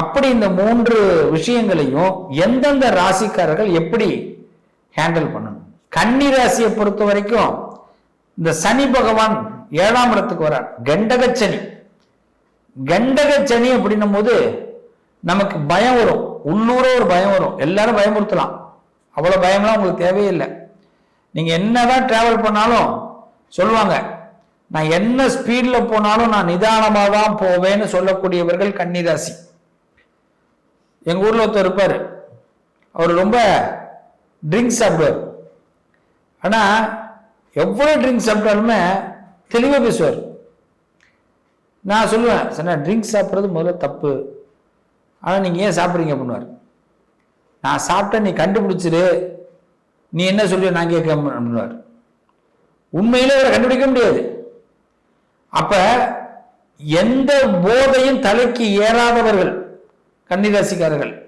அப்படி இந்த மூன்று விஷயங்களையும் எந்தெந்த ராசிக்காரர்கள் எப்படி ஹேண்டில் பண்ணணும்? கன்னி ராசியை பொறுத்த வரைக்கும் இந்த சனி பகவான் ஏழாம் இடத்துக்கு வரார் கண்டக சனி. கண்டக சனி அப்படின்னும் போது நமக்கு பயம் வரும். உள்ளூர ஒரு பயம் வரும். எல்லாரும் பயமுறுத்தலாம். அவ்வளோ பயம்லாம் உங்களுக்கு தேவையில்லை. என்ன என்னதான் டிராவல் பண்ணாலும் சொல்லுவாங்க நான் என்ன ஸ்பீடில் போனாலும் நான் நிதானமாக தான் போவேன்னு சொல்லக்கூடியவர்கள் கன்னிராசி எங்கள் ஊரில் ஒருத்தர் இருப்பார். அவர் ரொம்ப ட்ரிங்க்ஸ் சாப்பிடுவார். ஆனால் எவ்வளோ ட்ரிங்க்ஸ் சாப்பிட்டாலுமே தெளிவாக பேசுவார். நான் சொல்லுவேன் சார் ட்ரிங்க்ஸ் சாப்பிட்றது முதல்ல தப்பு. ஆனால் நீங்கள் ஏன் சாப்பிட்றீங்க? பண்ணுவார் நான் சாப்பிட்டேன் நீ கண்டுபிடிச்சிரு. நீ என்ன சொல்லுவ நான் கேட்க பண்ணுவார் உண்மையிலே அவரை கண்டுபிடிக்க முடியாது. அப்போ எந்த போதையும் தலைக்கு ஏறாதவர்கள் கன்னிராசிக்காரர்கள்.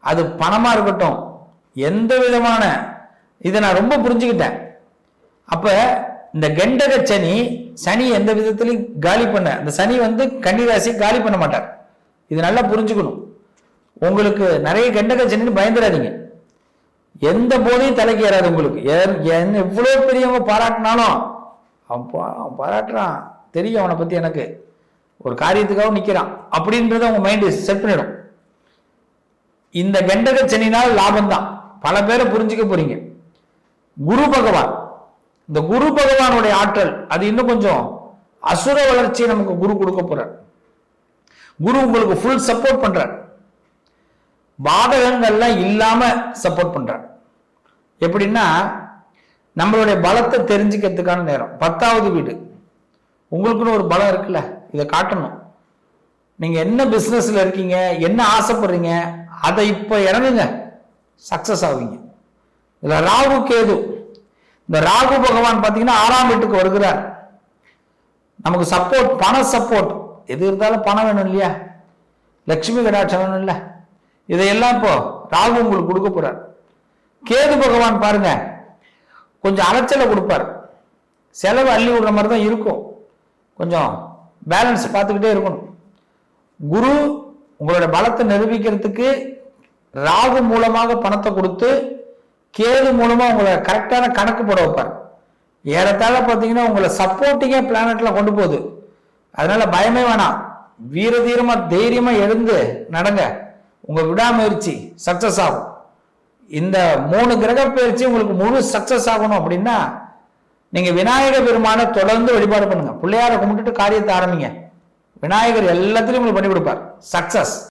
அது பணமாக இருக்கட்டும் எந்த விதமான இதை நான் ரொம்ப புரிஞ்சுக்கிட்டேன். அப்போ இந்த கண்டக சனி சனி எந்த விதத்திலையும் காலி பண்ண அந்த சனி வந்து கன்னிராசி காலி பண்ண மாட்டார். இது நல்லா புரிஞ்சுக்கணும். உங்களுக்கு நிறைய கண்டக சனின்னு பயந்துடாதீங்க. எந்த போதையும் தலைக்கு ஏறாது உங்களுக்கு. எ- என்ன எவ்வளோ பெரியவங்க பாராட்டினாலும் அவன் பா- அவன் பாராட்டுறான். தெரியும் அவனை பற்றி எனக்கு. ஒரு காரியத்துக்காக நிற்கிறான் அப்படின்றத உங்கள் மைண்டு செட் பண்ணிடும். இந்த கண்டக சனினால் லாபம் தான் பல பேரை புரிஞ்சுக்க போறீங்க. குரு பகவான். இந்த குரு பகவானுடைய ஆற்றல் அது இன்னும் கொஞ்சம் அசுர வளர்ச்சியை நமக்கு குரு கொடுக்க போறார். குரு உங்களுக்கு ஃபுல் சப்போர்ட் பண்றார். பாதகங்கள்லாம் இல்லாம சப்போர்ட் பண்றார். எப்படின்னா நம்மளுடைய பலத்தை தெரிஞ்சுக்கிறதுக்கான நேரம். பத்தாவது வீடு. உங்களுக்குன்னு ஒரு பலம் இருக்குல்ல இதை காட்டணும். நீங்க என்ன பிசினஸ்ல இருக்கீங்க என்ன ஆசைப்படுறீங்க அதை இப்போ இறங்குங்க. சக்சஸ் ஆவீங்க. இதில் ராகு கேது. இந்த ராகு பகவான் பார்த்தீங்கன்னா ஆறாம் வீட்டுக்கு வருகிறார். நமக்கு சப்போர்ட் பண சப்போர்ட் எது இருந்தாலும் பணம் வேணும் இல்லையா? லட்சுமி கடாட்சம் வேணும் இல்லை? இதையெல்லாம் இப்போ ராகு உங்களுக்கு கொடுக்க போறார். கேது பகவான் பாருங்க கொஞ்சம் அலைச்சலை கொடுப்பார். செலவு அள்ளி விடுற மாதிரி தான் இருக்கும். கொஞ்சம் பேலன்ஸ் பார்த்துக்கிட்டே இருக்கணும். குரு உங்களோட பலத்தை நிரூபிக்கிறதுக்கு ராகு மூலமாக பணத்தை கொடுத்து கேது மூலமா உங்களை கரெக்டான கணக்கு போட வைப்பார். ஏறத்தாழ பார்த்தீங்கன்னா உங்களை சப்போர்ட்டிங்கே பிளானட்ல கொண்டு போகுது. அதனால பயமே வேணாம். வீர தீரமா தைரியமா எழுந்து நடங்க. உங்க விடாமுயற்சி சக்சஸ் ஆகும். இந்த மூணு கிரக பயிற்சி உங்களுக்கு முழு சக்சஸ் ஆகணும் அப்படின்னா நீங்க விநாயக பெருமானை தொடர்ந்து வழிபாடு பண்ணுங்க. பிள்ளையார கும்பிட்டுட்டு காரியத்தை ஆரம்பிங்க. விநாயகர் எல்லாத்துலயும் உங்களுக்கு பண்ணி கொடுப்பார். சக்சஸ்